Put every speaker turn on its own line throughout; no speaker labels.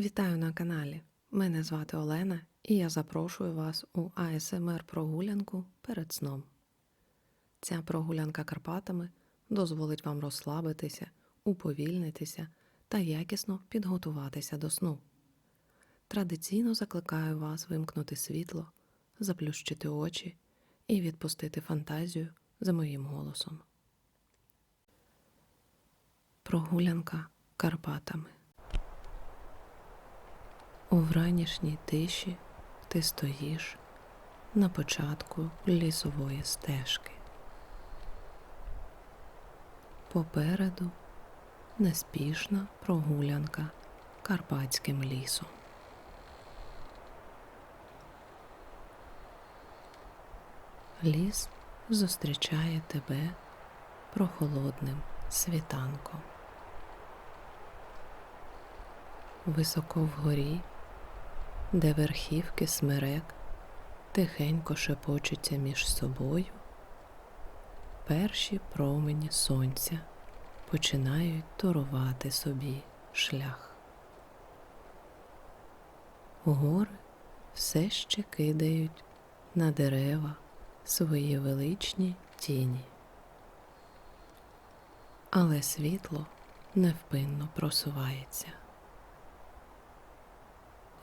Вітаю на каналі. Мене звати Олена, і я запрошую вас у АСМР прогулянку перед сном. Ця прогулянка Карпатами дозволить вам розслабитися, уповільнитися та якісно підготуватися до сну. Традиційно закликаю вас вимкнути світло, заплющити очі і відпустити фантазію за моїм голосом. Прогулянка Карпатами. У вранішній тиші ти стоїш на початку лісової стежки. Попереду неспішна прогулянка карпатським лісом. Ліс зустрічає тебе прохолодним світанком. Високо вгорі, де верхівки смерек тихенько шепочуться між собою, перші промені сонця починають торувати собі шлях. Гори все ще кидають на дерева свої величні тіні, але світло невпинно просувається.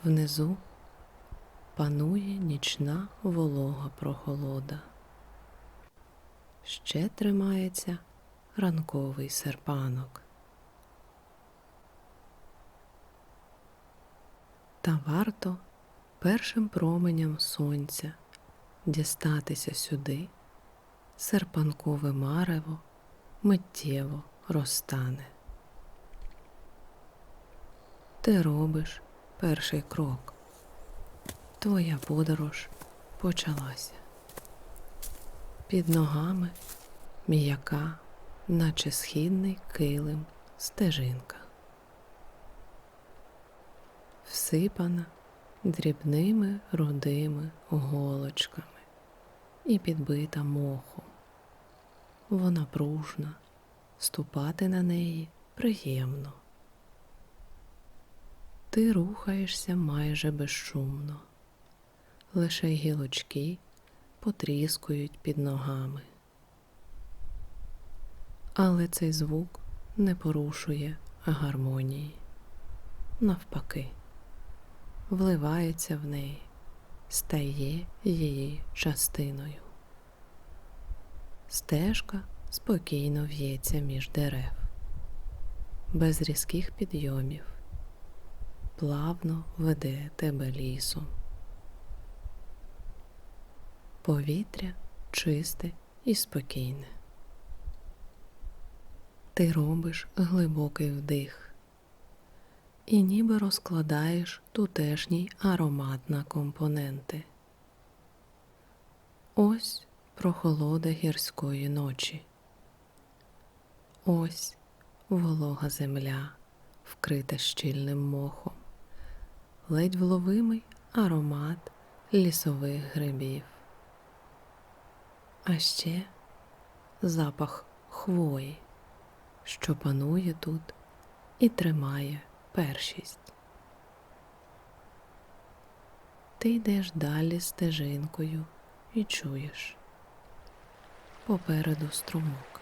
Внизу панує нічна волога прохолода. Ще тримається ранковий серпанок. Та варто першим променям сонця дістатися сюди, серпанкове марево миттєво розтане. Ти робиш перший крок. Твоя подорож почалася. Під ногами м'яка, наче східний килим стежинка. Всипана дрібними рудими голочками і підбита мохом. Вона пружна, ступати на неї приємно. Ти рухаєшся майже безшумно, лише гілочки потріскують під ногами. Але цей звук не порушує гармонії. Навпаки, вливається в неї, стає її частиною. Стежка спокійно в'ється між дерев, без різких підйомів плавно веде тебе лісом. Повітря чисте і спокійне. Ти робиш глибокий вдих і ніби розкладаєш тутешній аромат на компоненти. Ось прохолода гірської ночі. Ось волога земля, вкрита щільним мохом ледь вловимий аромат лісових грибів. А ще запах хвої, що панує тут і тримає першість. Ти йдеш далі стежинкою і чуєш попереду струмок.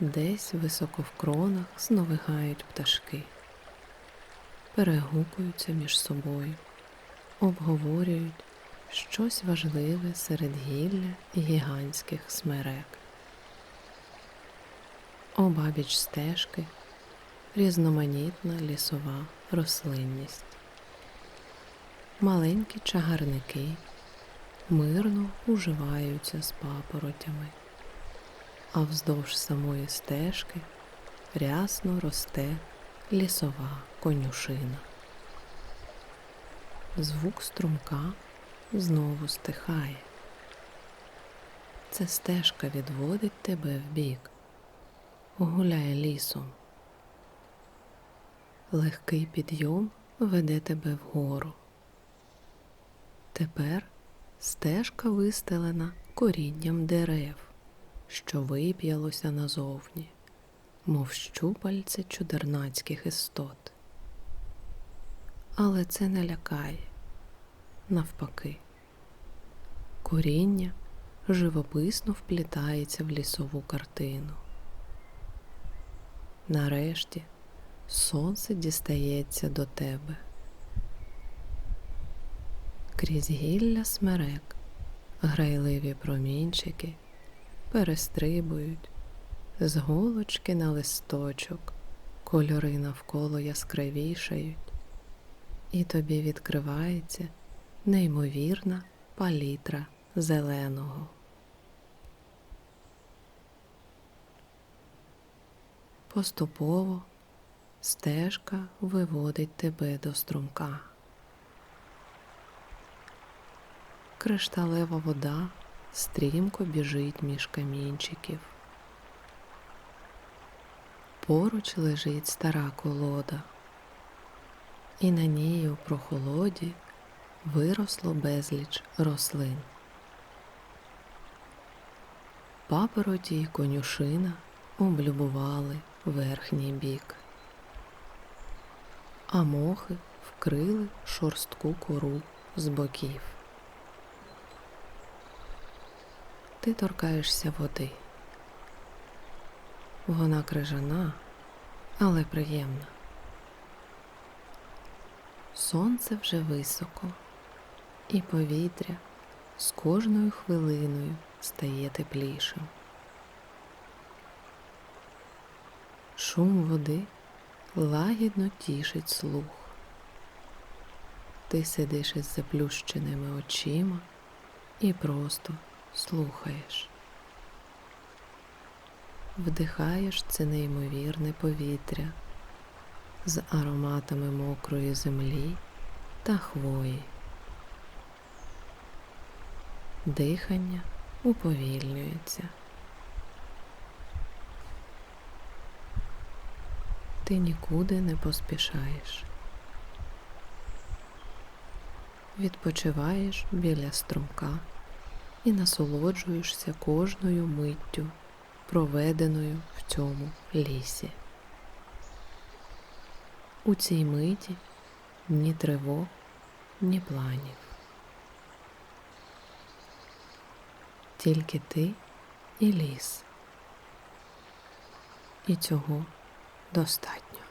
Десь високо в кронах сновигають пташки перегукуються між собою, обговорюють щось важливе серед гілля і гігантських смерек. Обабіч стежки різноманітна лісова рослинність. Маленькі чагарники мирно уживаються з папоротями, а вздовж самої стежки рясно росте лісова конюшина. Звук струмка знову стихає. Ця стежка відводить тебе вбік, гуляє лісом. Легкий підйом веде тебе вгору. Тепер стежка вистелена корінням дерев, що вип'ялося назовні мов щупальце чудернацьких істот. Але це не лякає. Навпаки, коріння живописно вплітається в лісову картину. Нарешті сонце дістається до тебе. Крізь гілля смерек грайливі промінчики перестрибують з голочки на листочок, кольори навколо яскравішають, і тобі відкривається неймовірна палітра зеленого. Поступово стежка виводить тебе до струмка. Кришталева вода стрімко біжить між камінчиків. Поруч лежить стара колода, і на ній у прохолоді виросло безліч рослин. Папороті й конюшина облюбували верхній бік, а мохи вкрили шорстку кору з боків. Ти торкаєшся води. Вона крижана, але приємна. Сонце вже високо, і повітря з кожною хвилиною стає теплішим. Шум води лагідно тішить слух. Ти сидиш із заплющеними очима і просто слухаєш. Вдихаєш це неймовірне повітря з ароматами мокрої землі та хвої. Дихання уповільнюється. Ти нікуди не поспішаєш. Відпочиваєш біля струмка і насолоджуєшся кожною миттю, проведеною в цьому лісі. У цій миті ні тривог, ні планів. Тільки ти і ліс. І цього достатньо.